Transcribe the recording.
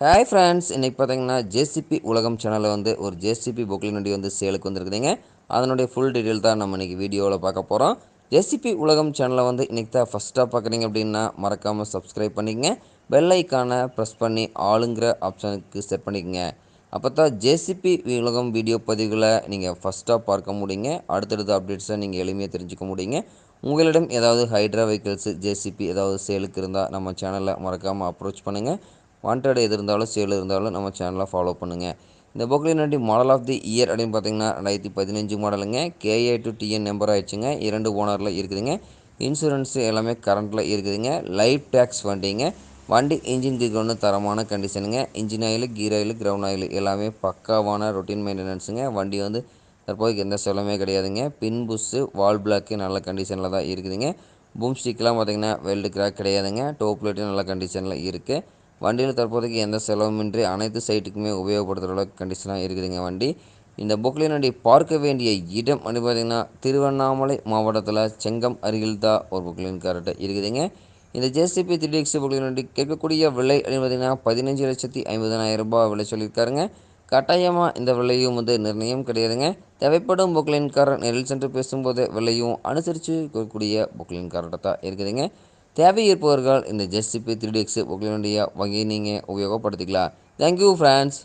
Hi friends இன்றைக்கி பார்த்தீங்கன்னா JCB உலகம் சேனலில் வந்து ஒரு ஜேசிபி பொக்லின் வண்டி வந்து சேலுக்கு வந்திருக்குதுங்க. அதனுடைய ஃபுல் டீட்டெயில் தான் நம்ம இன்றைக்கி வீடியோவில் பார்க்க போகிறோம் ஜேசிபி உலகம் சேனலை வந்து இன்றைக்கி தான் ஃபஸ்ட்டாக பார்க்குறீங்க அப்படின்னா மறக்காமல் சப்ஸ்கிரைப் பண்ணிக்கங்க. பெல் ஐக்கானை ப்ரெஸ் பண்ணி ஆளுங்கிற ஆப்ஷனுக்கு செட் பண்ணிக்கங்க. அப்போ தான் ஜேசிபி உலகம் வீடியோ பதிவுகளை நீங்கள் ஃபஸ்ட்டாக பார்க்க முடியுங்க. அடுத்தடுத்த அப்டேட்ஸை நீங்கள் எளிமையாக தெரிஞ்சுக்க முடியுங்க. உங்களிடம் ஏதாவது ஹைட்ரா வெஹிக்கிள்ஸு ஜேசிபி ஏதாவது சேலுக்கு இருந்தால் நம்ம சேனலில் மறக்காமல் அப்ரோச் பண்ணுங்கள் வாண்டட் எது இருந்தாலும் சேல் இருந்தாலும் நம்ம சேனலை ஃபாலோ பண்ணுங்கள் இந்த பொக்லின் வண்டி மாடல் ஆஃப் தி இயர் அப்படின்னு பார்த்தீங்கன்னா ரெண்டாயிரத்தி பதினஞ்சு மாடலுங்க கேஏ டு டிஎன் நம்பர் ஆயிடுச்சுங்க. இரண்டு ஓனரில் இருக்குதுங்க. இன்சூரன்ஸு எல்லாமே கரண்ட்டில் இருக்குதுங்க. லைஃப் டேக்ஸ் வண்டிங்க. வண்டி இன்ஜின் கீக் ஒன்று தரமான கண்டிஷனுங்க engine oil gear oil ground oil எல்லாமே பக்காவான ரொட்டீன் மெயின்டெனன்ஸுங்க வண்டி வந்து தற்போதைக்கு எந்த செலவுமே கிடையாதுங்க. பின் புஷ்ஷு வால் பிளாக்கு நல்ல கண்டிஷனில் தான் இருக்குதுங்க. பூம் ஸ்டிக்லாம் பார்த்தீங்கன்னா வெல்டு கிராக் கிடையாதுங்க. டோப் லைட்டும் நல்ல கண்டிஷனில் இருக்குது வண்டியில் தற்போதைக்கு எந்த செலவுமின்றி அனைத்து சைட்டுக்குமே உபயோகப்படுத்துகிற அளவுக்கு கண்டிஷனாக இருக்குதுங்க வண்டி. இந்த பொக்லின் வண்டி பார்க்க வேண்டிய இடம் வந்து பார்த்திங்கன்னா திருவண்ணாமலை மாவட்டத்தில் செங்கம் அருகில் தான் ஒரு பொக்லின் கரெக்டாக இருக்குதுங்க. இந்த ஜேசிபி த்ரீ எக்ஸ் பொக்லின் வண்டி கேட்கக்கூடிய விலை அப்படின்னு பார்த்திங்கன்னா பதினஞ்சு லட்சத்தி ஐம்பதனாயிரம் ரூபாய் விலை சொல்லியிருக்காருங்க. கட்டாயமாக இந்த விலையும் வந்து நிர்ணயம் கிடையாதுங்க. தேவைப்படும் பொக்லின் காரர் சென்று பேசும்போது விலையும் அனுசரித்து கூடிய பொக்லின் கார்டாக தான் இருக்குதுங்க. தேவை இருப்பவர்கள் இந்த ஜெஸ்டிபி த்ரீ டிஎக்ஸ் உங்களுடைய வகையை நீங்கள் உபயோகப்படுத்திக்கலாம். Thank you friends